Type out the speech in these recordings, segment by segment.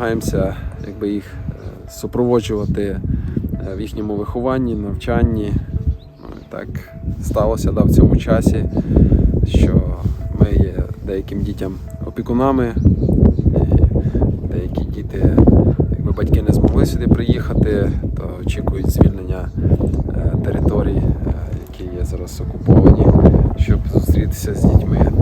намагаємося якби, їх е, супроводжувати е, в їхньому вихованні, навчанні. Ну, так сталося да, в цьому часі, що ми є деяким дітям опікунами. Деякі діти, якби батьки не змогли сюди приїхати, то очікують звільнення е, територій, е, які є зараз окуповані, щоб зустрітися з дітьми.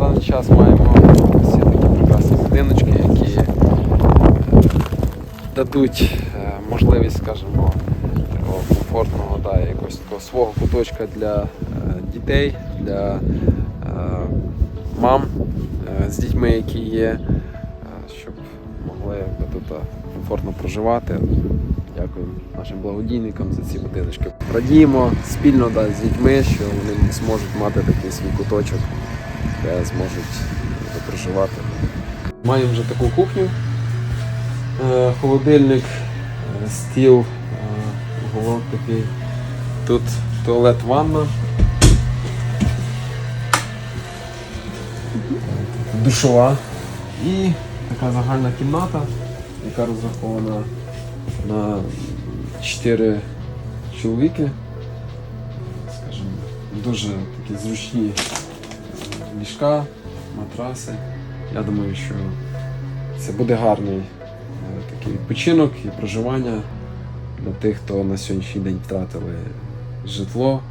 Даний час маємо всі такі прекрасні будиночки, які е, дадуть е, можливість, скажімо, такого комфортного, да, якогось такого свого куточка для е, дітей, для мам з дітьми, які є, щоб могли тут комфортно проживати. Дякуємо нашим благодійникам за ці будиночки. Радіємо спільно да, з дітьми, що вони зможуть мати такий свій куточок, де зможуть проживати. Маємо вже таку кухню, е, холодильник, е, стіл, е, такий. Тут туалет, ванна. Душова. І така загальна кімната, яка розрахована на 4 чоловіки. Скажімо, дуже такі зручні ліжка, матраси. Я думаю, що це буде гарний е, такий відпочинок і проживання для тих, хто на сьогоднішній день втратили житло.